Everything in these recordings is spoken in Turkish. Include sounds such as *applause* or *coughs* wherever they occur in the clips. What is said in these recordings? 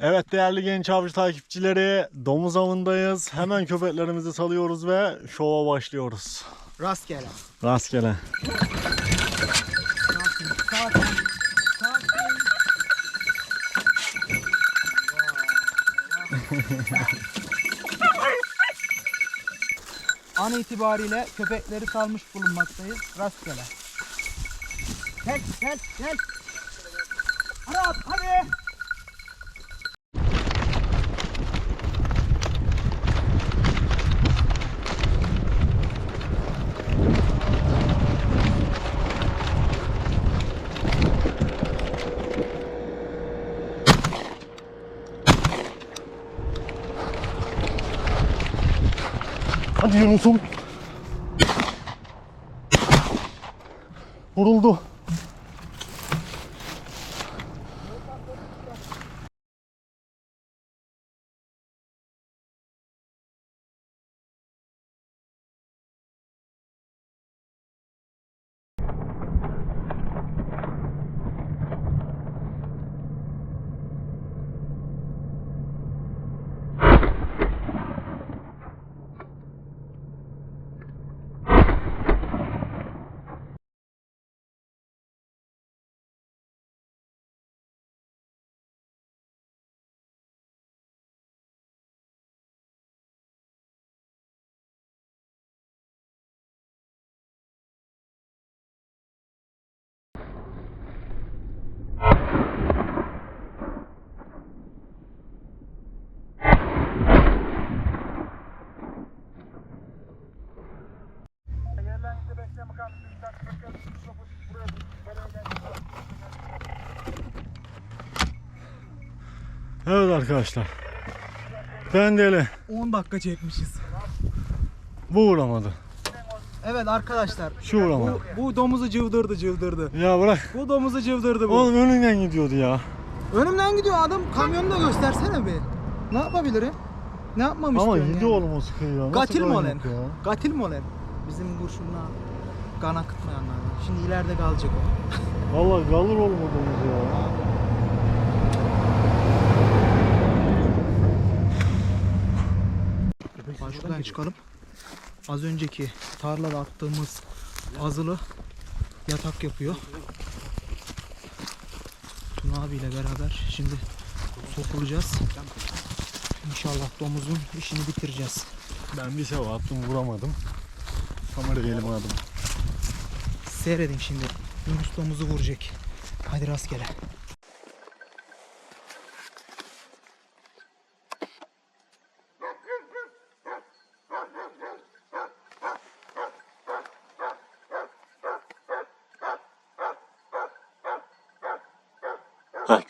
Evet değerli genç avcı takipçileri domuz avındayız. Hemen köpeklerimizi salıyoruz ve şova başlıyoruz. Rastgele. Rastgele. An itibariyle köpekleri salmış bulunmaktayız. Rastgele. Gel, gel, gel. Arap, hadi. Hadi Yunus'um. Vuruldu. Arkadaşlar. Ben deli. 10 dakika çekmişiz. Bu vuramadı. Evet arkadaşlar. Şu vuramadı. Bu, bu domuzu cıvdırdı cıvdırdı. Ya bırak. Bu domuzu cıvdırdı bu. Oğlum önünden gidiyordu ya. Önümden gidiyor adam kamyonu da göstersene bir. Ne yapabilirim? Ne yapmam Ama istiyorsun yedi yani? oğlum o sıkıyı ya. Nasıl Katil ya? Katil mi olan? Bizim kurşunla kan akıtmayanlardan. Şimdi ileride kalacak o. Vallahi kalır oğlum o domuz ya. Bak şuradan çıkalım. Az önceki tarlada attığımız azılı yatak yapıyor. Tuna abiyle beraber şimdi sokulacağız. İnşallah domuzun işini bitireceğiz. Ben bir şey attım vuramadım. Kamerayı elime aldım. Seyredin şimdi. Yunus domuzu vuracak. Hadi rastgele.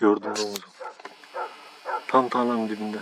Gördüm domuzu. Tam tarlanın dibinde.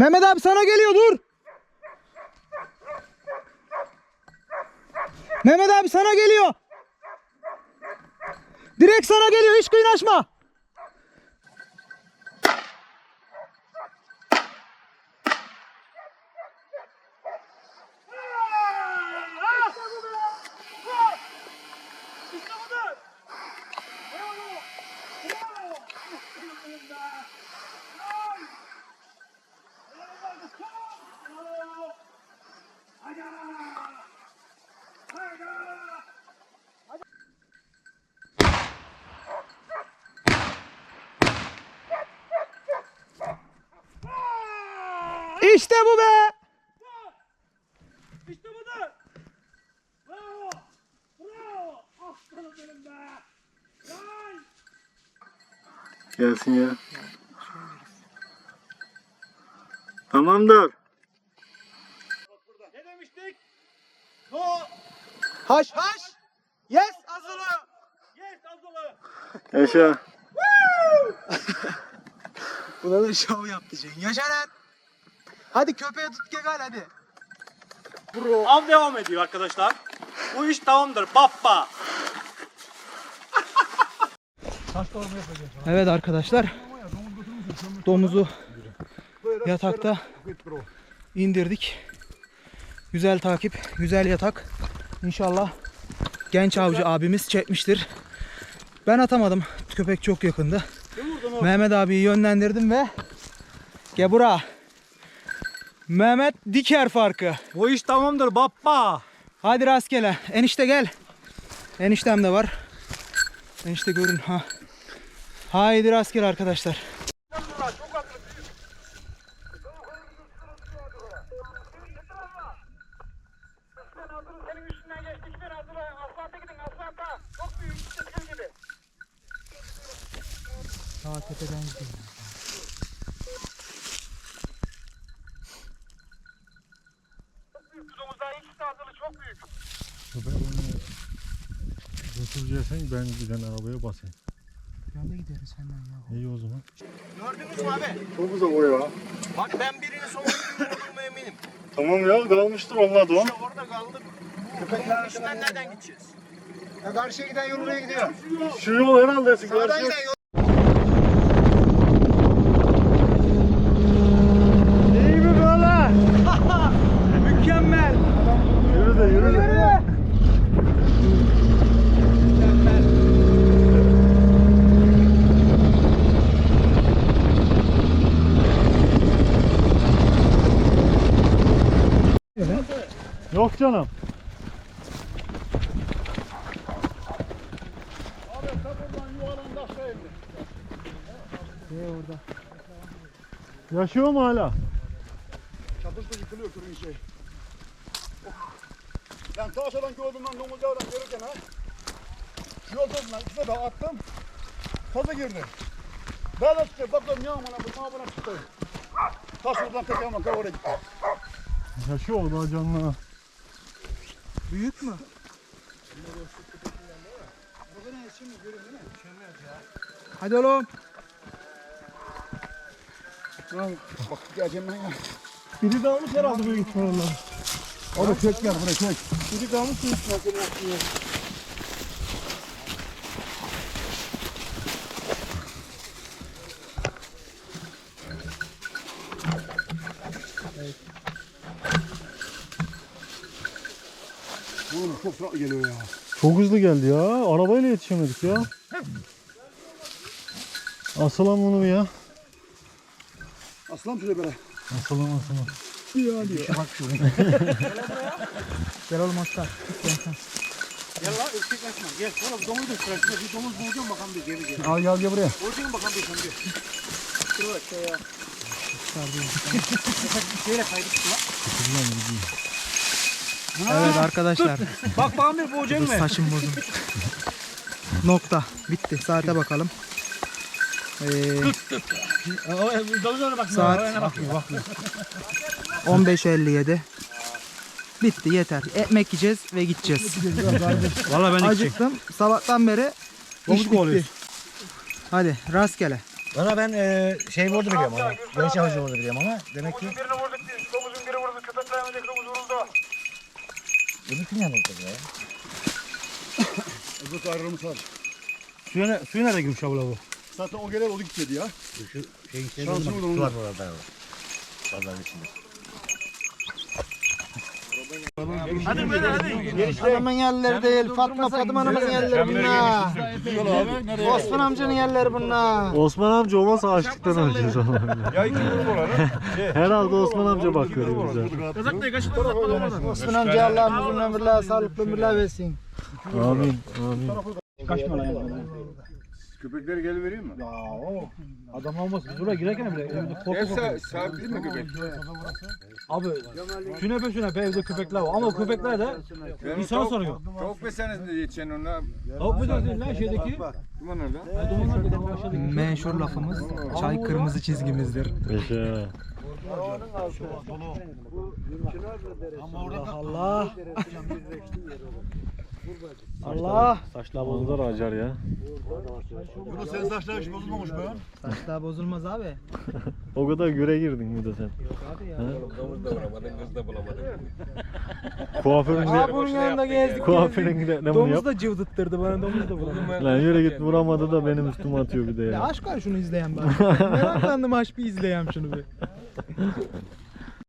Mehmet abi sana geliyor dur. Mehmet abi sana geliyor. Direkt sana geliyor hiç kıynaşma. İşte bu be. İşte budur. Bravo. Bravo. Aslanım benim be. Lan. Gelsin ya. Tamamdır. Ne demiştik? No. Haş haş. Yes azılı. Yes azılı. Yaşa. *laughs* Buna da şov yaptı Cenk. Yaşa lan. Hadi köpeğe tut gel hadi. Av devam ediyor arkadaşlar. Bu iş tamamdır. Bappa. Evet arkadaşlar. Domuzu yatakta indirdik. Güzel takip, güzel yatak. İnşallah genç avcı abimiz çekmiştir. Ben atamadım. Köpek çok yakındı. Mehmet abiyi yönlendirdim ve Gebura. Mehmet diker farkı. Bu iş tamamdır. Bappa. Hadi rastgele. Enişte gel. Eniştem de var. Enişte görün ha. Haydi rastgele arkadaşlar. Senin üstünden geçtikler hazırla. Aslanta gidin aslanta. Çok büyük çizgi gibi. Sağ tepeden gidiyor. Bu domuzların ikisi de hazırlı. Çok büyük. Götüreceksen ben giden arabaya basayım. Yanda gideriz hemen ya. İyi o zaman. Gördünüz mü abi? Çok uzak o ya. Bak ben birini sonuçta olduğumu eminim. Tamam ya kalmıştır onlar da o. Orada kaldık. Köpeklerin peşinden nereden gideceğiz? Ya karşıya giden yol oraya gidiyor. Şu yol herhalde. Sağdan Karşı... giden yol. İyi mi böyle? Mükemmel. Yürü de yürü de. Yok canım. Yaşıyor mu hala? Çatışta yıkılıyor kırın şey. Ben ta aşağıdan gördüm ben domuz yavrum görürken ha. Şu yol tozundan ikisine de attım. Toza girdi. Ben de çıktı baktım ya amına bu mabına çıktı. Taş oradan tek ama kavura gitti. Yaşıyor o da canlı. Büyük mü? Hadi oğlum. Lan bak geleceğim ben ya. Biri dalmış herhalde büyük ihtimalle. O da çek gel buraya çek. Biri dalmış büyük ihtimalle. Oğlum çok sıra geliyor ya. Çok hızlı geldi ya. Arabayla yetişemedik ya. Asılan bunu ya. Aslan şöyle böyle. Asılan asılan. Ya diyor. Bak şöyle. Gel oğlum aslan. Gel lan ürkekleşme. Gel. Oğlum domuz da şurasında. Bir domuz bulacağım bakalım bir geri gel. Al gel gel buraya. Bulacağım bakalım bir şimdi. Şuraya bak ya. Şeyle *laughs* kaydık Evet arkadaşlar. Bak bana bir boğacak Dur saçım bozulmuş. Nokta. Bitti. Saate bakalım. Ee, saat Bakmıyor bakmıyor. 15.57. Bitti yeter. Ekmek yiyeceğiz ve gideceğiz. *laughs* Valla ben Acıktım. Sabahtan beri iş bitti. kovalıyoruz. Hadi rastgele. Valla ben e, şey vurdu biliyorum ama. Genç avcı vurdu biliyorum ama demek ki *coughs* öbür yanıldı ya. Öbür ayrılmış var. Suya, ne, suya nerede girmiş abla bu? Zaten o gelir o gidecekti ya. Şu şey işte Şansını su bulalım. var orada. Vallahi içinde. Adamın yerleri değil. Fatma Fatma Hanım'ın yerleri bunlar. Osman amcanın yerleri bunlar. Osman amca olmasa açlıktan öleceğiz oğlum. Herhalde Osman amca bakıyor bize. Osman amca Allah uzun ömürler, sağlıklı ömürler versin. Amin. Amin. Köpekleri gel vereyim mi? Adam olmaz. Biz buraya girerken bile evde korku korku. Sabitli mi köpek? Abi sünepe sünepe evde köpekler var. Ama o köpekler de insan soruyor. Tavuk beseniz de yetişen ona. Tavuk mu diyorsun lan şeydeki? Kim nerede? Meşhur lafımız çay kırmızı çizgimizdir. Yaşa. Allah. Allah. Saçlar bozulur acar ya. Bunu senin saçların hiç bozulmamış be. Saçlar bozulmaz abi. *laughs* O kadar güre girdin bir de sen. Domuz da vuramadın, kız da bulamadın. Kuaförün de, bunun yanında gezdik. kuaförün de ne bunu Domuz yap? da cıvdıttırdı bana domuz da vuramadı. Lan yürü git vuramadı da benim üstüme atıyor bir de Ya ya. aşk var şunu izleyen ben. *laughs* Meraklandım aşk bir izleyen şunu bir. *laughs*